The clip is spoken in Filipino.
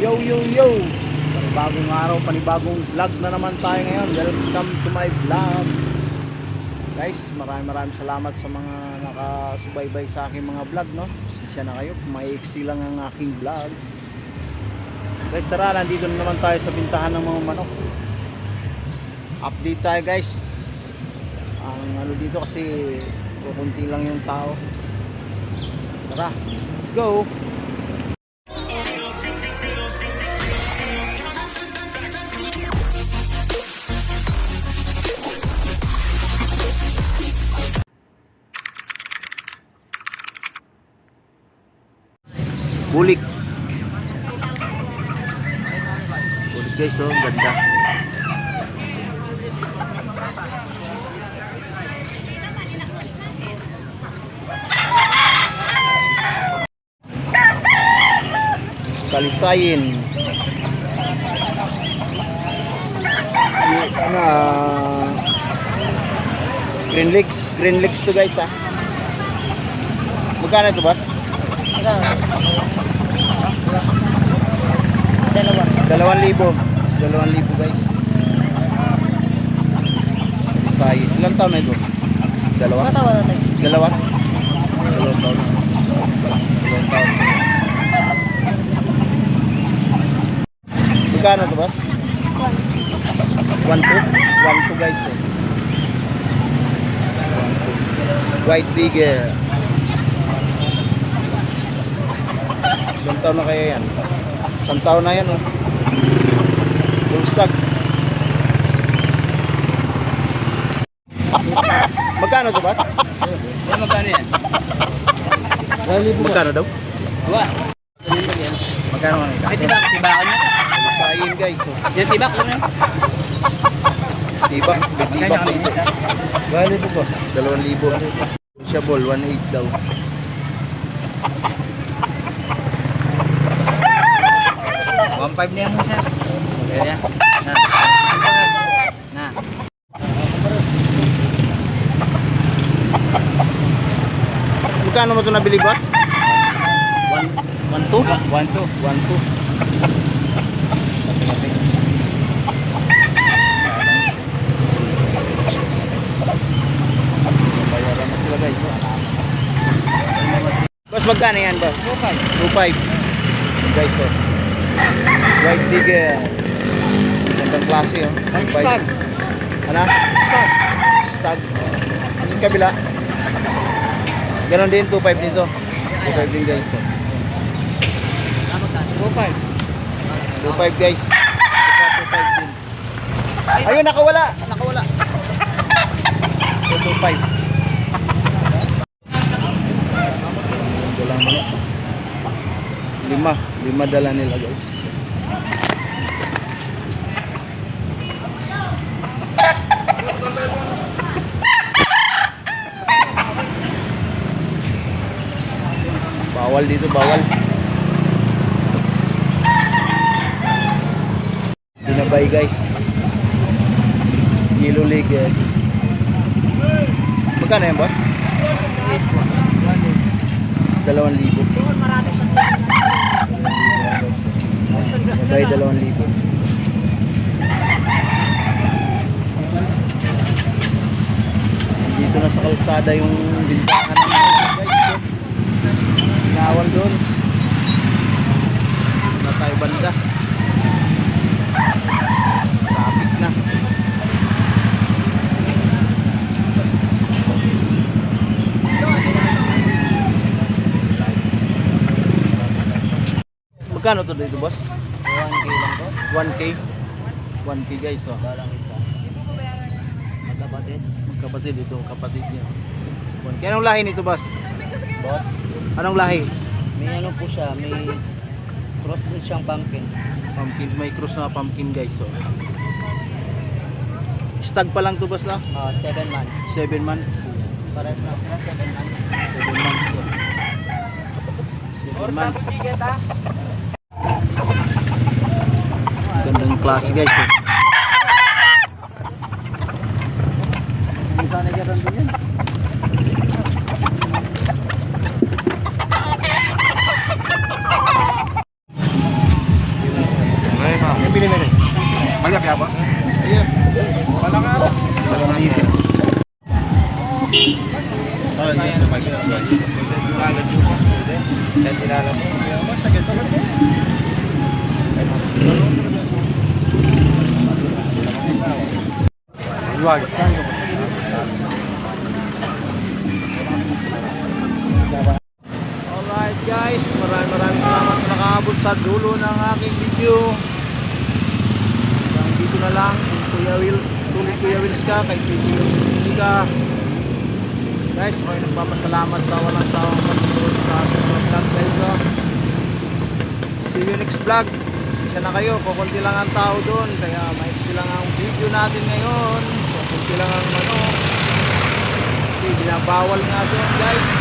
Yo, yo, yo! Panibagong araw, panibagong vlog na naman tayo ngayon. Welcome to my vlog. Guys, maraming maraming salamat sa mga nakasubaybay sa aking mga vlog, no? Sinsya na kayo, maiksi lang ang aking vlog. Guys, tara, nandito na naman tayo sa bintahan ng mga manok. Update tayo, guys. Ang ano dito kasi kukunti lang yung tao. Tara, let's go! Bulik. Bulik guys, oh, ganda. Kalisayin. Ano, ah, Green Lakes, Green Lakes to guys ah. Magkano ito boss? Dalawa. Dalawang libo. Dalawang libo guys. Say, ilang taon na ito? Dalawa? Dalawa? Dalawang taon. Dalawang taon. Magkano ito ba? One two? One two guys. Eh. One two. White Tiger. Ilang taon na kaya yan? Isang taon na yan oh. Full stock. Magkano ito ba? Ano magkano yan? Magkano daw? Dua. Magkano ang Ay, tibak. Tibakan niya. Kain guys. Oh. Yan, tibak. Ano yan? Tibak. Tibak. Bali po boss. Dalawang libo. Siya ball, 1.8 daw. One five na yan mo, sir. Kaya. Na. Na. Magkano mo ito nabili boss? 1 1 2? One, two. 1 2. Bayaran na sila guys. Boss, magkano yan? Two five. 2.5 guys oh. White Tiger. Gandang klase oh. Ay, 2.5. stag. Ano? Stag. Stag. Yung kabila. Ganon din 2.5 dito. 2.5 din guys. oh. Two five. 2.5 guys. Ito pa, 2.5 din. Ayun, nakawala. Nakawala. So, 2.5. Dala manok. Lima. Lima dala nila guys. Bawal dito, bawal. Binabay guys. Yellow leg eh. Magkano yan boss? Dalawang libo. Binabay dalawang libo. Dito na sa kalsada yung bintahan. Sinawal doon. Na tayo banda. Traffic na. Magkano to dito, boss? One K lang po. 1K? 1K guys, oh. Balang isa. Magkapatid. Kapatid, ito ang kapatid niya. 1K. Anong lahi nito, boss? Boss. Anong lahi? May ano po siya. May crossbreed siyang pumpkin. Pumpkin, may cross na pumpkin guys, oh. Stag pa lang to, boss, na? Ah, seven months. 7 months. Pares na sila, seven months. 7 months, oh. 7 months. klase guys eh. sana dyan doon yun Banyak ya, Pak? Iya. Banyak apa? Banyak apa? Oh, iya. Banyak apa? Banyak apa? Banyak apa? Banyak apa? Banyak apa? ಇವಾಗ Alright guys, maraming maraming salamat na nakaabot sa dulo ng aking video. Hanggang dito na lang, kung Kuya Wills, tuloy Kuya Wills ka, kay Kuya Wills hindi ka. Guys, ako yung nagpamasalamat sa walang sawang patuloy sa aking vlog guys See you next vlog. Isa na kayo, kukunti lang ang tao doon, kaya maiksi lang ang video natin ngayon. Kukunti lang ang ano. Kasi binabawal nga doon guys.